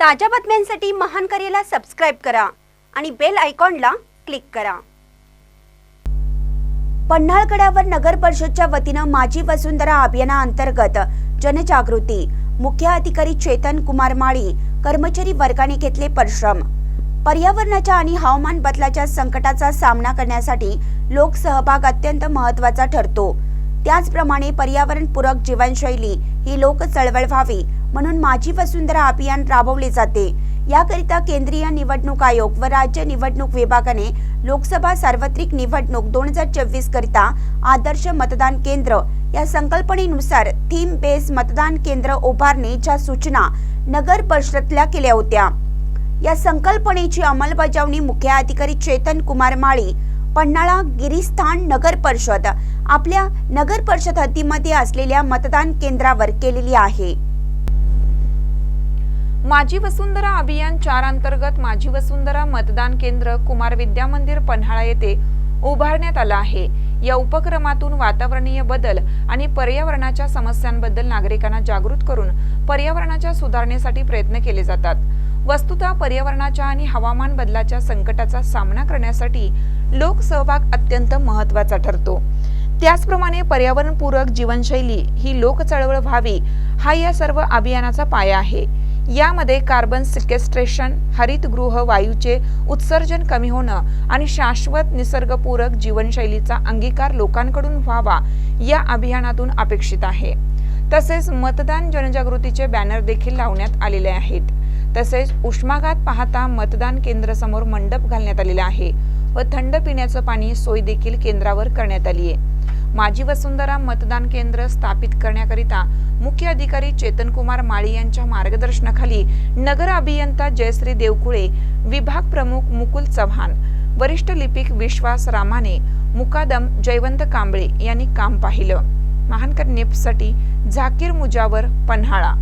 ताज्या बातम्यांसाठी महान करेला सबस्क्राईब करा आणि बेल आयकॉनला क्लिक करा. पन्हाळगडावर नगर परिषदच्या वतीनं माझी वसुंधरा अभियानाअंतर्गत जनजागृती. मुख्य अधिकारी चेतन कुमार माळी कर्मचारी वर्गाने घेतले परिश्रम. पर्यावरणाच्या आणि हवामान बदलाच्या संकटाचा सामना करण्यासाठी लोकसहभाग अत्यंत महत्त्वाचा ठरतो. त्याचप्रमाणे पर्यावरणपूरक जीवनशैली ही लोक चळवळ व्हावी म्हणून माझी वसुंधरा अभियान राबवले जाते. याकरिता केंद्रीय निवडणूक आयोग व राज्य निवडणूक विभागाने लोकसभा सार्वत्रिक निवडणूक दोन हजार चोवीस करिता आदर्श मतदान केंद्र या संकल्पनेनुसार थीम बेस मतदान केंद्र उभारणीच्या सूचना नगर परिषदला केल्या होत्या. या संकल्पनेची अंमलबजावणी मुख्य अधिकारी चेतन कुमार माळी पन्हाळा गिरीस्थान नगर परिषद. आपल्या नगर परिषद हद्दीमध्ये असलेल्या मतदान केंद्रावर केलेली आहे. माझी वसुंधरा अभियान चार अंतर्गत माझी वसुंधरा मतदान केंद्र कुमार विद्या मंदिर पन्हाळा येथे उभारण्यात आला आहे. या उपक्रमातून वातावरणीय बदल आणि पर्यावरणाच्या समस्यांबद्दल नागरिकांना जागृत करून पर्यावरणाच्या सुधारणेसाठी प्रयत्न केले जातात. वस्तुतः पर्यावरणाच्या आणि हवामान बदलाच्या संकटाचा सामना करण्यासाठी लोकसहभाग अत्यंत महत्त्वाचा ठरतो. त्याचप्रमाणे पर्यावरणपूरक जीवनशैली ही लोक चळवळ व्हावी हा या सर्व अभियानाचा पाया आहे. यामध्ये कार्बन सिकेस्ट्रेशन हरितगृह वायूचे उत्सर्जन कमी होणं आणि शाश्वत निसर्गपूरक जीवनशैलीचा अंगीकार लोकांकडून व्हावा या अभियानातून अपेक्षित आहे. तसेच मतदान जनजागृतीचे बॅनर देखील लावण्यात आलेले आहेत. तसेच उष्माघात पाहता मतदान केंद्र समोर मंडप घालण्यात आलेला आहे व थंड पिण्याचं पाणी सोय देखील केंद्रावर करण्यात आली आहे माजी वसुंधरा मतदान केंद्र स्थापित करण्याकरिता मुख्य अधिकारी चेतन कुमार माळी यांच्या मार्गदर्शनाखाली नगर अभियंता जयश्री देवकुळे विभाग प्रमुख मुकुल चव्हाण वरिष्ठ लिपिक विश्वास रामाने मुकादम जयवंत कांबळे यांनी काम पाहिलं. महानकर नेपसाठी झाकीर मुजावर पन्हाळा.